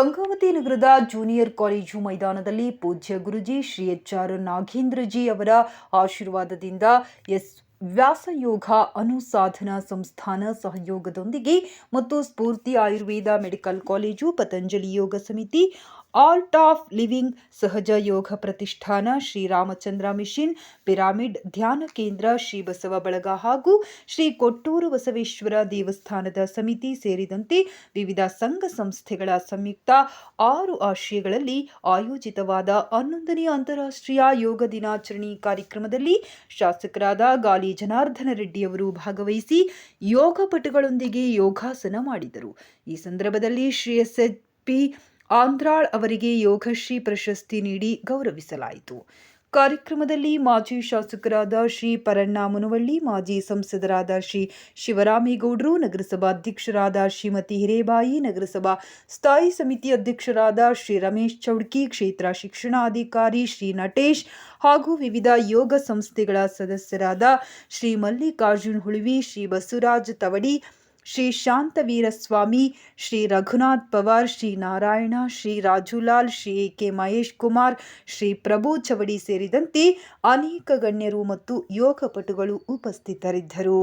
ನಗರದ junior college ಮೈದಾನದಲ್ಲಿ ಪೂಜ್ಯ ಗುರುಜಿ ಶ್ರೀ ಎಚ್ ಆರ್ ನಾಗೇಂದ್ರಜಿ ಅವರ ಆಶೀರ್ವಾದದಿಂದ ಎಸ್ ವ್ಯಾಸಯೋಗ ಅನುಸಾಧನ ಸಂಸ್ಥಾನ ಸಹಯೋಗದೊಂದಿಗೆ ಮತ್ತು Spoorthi Ayurveda medical college Patanjali Yoga Samiti art of living ಸಹಜ ಯೋಗ ಪ್ರತಿಷ್ಠಾನ ಶ್ರೀರಾಮಚಂದ್ರ ಮಿಷನ್, ಪಿರಾಮಿಡ್ ಧ್ಯಾನ ಕೇಂದ್ರ ಶ್ರೀ ಬಸವ ಬಳಗ ಹಾಗೂ ಶ್ರೀ ಕೊಟ್ಟೂರು ಬಸವೇಶ್ವರ ದೇವಸ್ಥಾನದ ಸಮಿತಿ ಸೇರಿದಂತೆ ವಿವಿಧ ಸಂಘ ಸಂಸ್ಥೆಗಳ ಸಂಯುಕ್ತ ಆರು ಆಶಯಗಳಲ್ಲಿ ಆಯೋಜಿತವಾದ ಹನ್ನೊಂದನೇ ಅಂತಾರಾಷ್ಟ್ರೀಯ ಯೋಗ ದಿನಾಚರಣೆ ಕಾರ್ಯಕ್ರಮದಲ್ಲಿ ಶಾಸಕರಾದ ಗಾಲಿ ಜನಾರ್ದನ ರೆಡ್ಡಿಯವರು ಭಾಗವಹಿಸಿ ಯೋಗಪಟುಗಳೊಂದಿಗೆ ಯೋಗಾಸನ ಮಾಡಿದರು. ಈ ಸಂದರ್ಭದಲ್ಲಿ ಶ್ರೀ ಎಸ್ ಪಿ ಆಂಧ್ರಾಳ್ ಅವರಿಗೆ ಯೋಗಶ್ರೀ ಪ್ರಶಸ್ತಿ ನೀಡಿ ಗೌರವಿಸಲಾಯಿತು. ಕಾರ್ಯಕ್ರಮದಲ್ಲಿ ಮಾಜಿ ಶಾಸಕರಾದ ಶ್ರೀ ಪರಣ್ಣ ಮುನವಳ್ಳಿ, ಮಾಜಿ ಸಂಸದರಾದ ಶ್ರೀ ಶಿವರಾಮೇಗೌಡರು ನಗರಸಭಾ ಅಧ್ಯಕ್ಷರಾದ ಶ್ರೀಮತಿ ಹಿರೇಬಾಯಿ, ನಗರಸಭಾ ಸ್ಥಾಯಿ ಸಮಿತಿ ಅಧ್ಯಕ್ಷರಾದ ಶ್ರೀ ರಮೇಶ್ ಚೌಡ್ಕಿ, ಕ್ಷೇತ್ರ ಶಿಕ್ಷಣಾಧಿಕಾರಿ ಶ್ರೀ ನಟೇಶ್ ಹಾಗೂ ವಿವಿಧ ಯೋಗ ಸಂಸ್ಥೆಗಳ ಸದಸ್ಯರಾದ ಶ್ರೀ ಮಲ್ಲಿಕಾರ್ಜುನ್ ಹುಳುವಿ, ಶ್ರೀ ಬಸವರಾಜ್ ತವಡಿ ಶ್ರೀ ಶಾಂತವೀರ ಸ್ವಾಮಿ ಶ್ರೀ ರಘುನಾಥ್ ಪವಾರ್, ಶ್ರೀ ನಾರಾಯಣ, ಶ್ರೀ ರಾಜುಲಾಲ್, ಶ್ರೀ ಕೆ ಮಹೇಶ್ ಕುಮಾರ್, ಶ್ರೀ ಪ್ರಭು ಚವಡಿ ಸೇರಿದಂತೆ ಅನೇಕ ಗಣ್ಯರು ಮತ್ತು ಯೋಗಪಟುಗಳು ಉಪಸ್ಥಿತರಿದ್ದರು.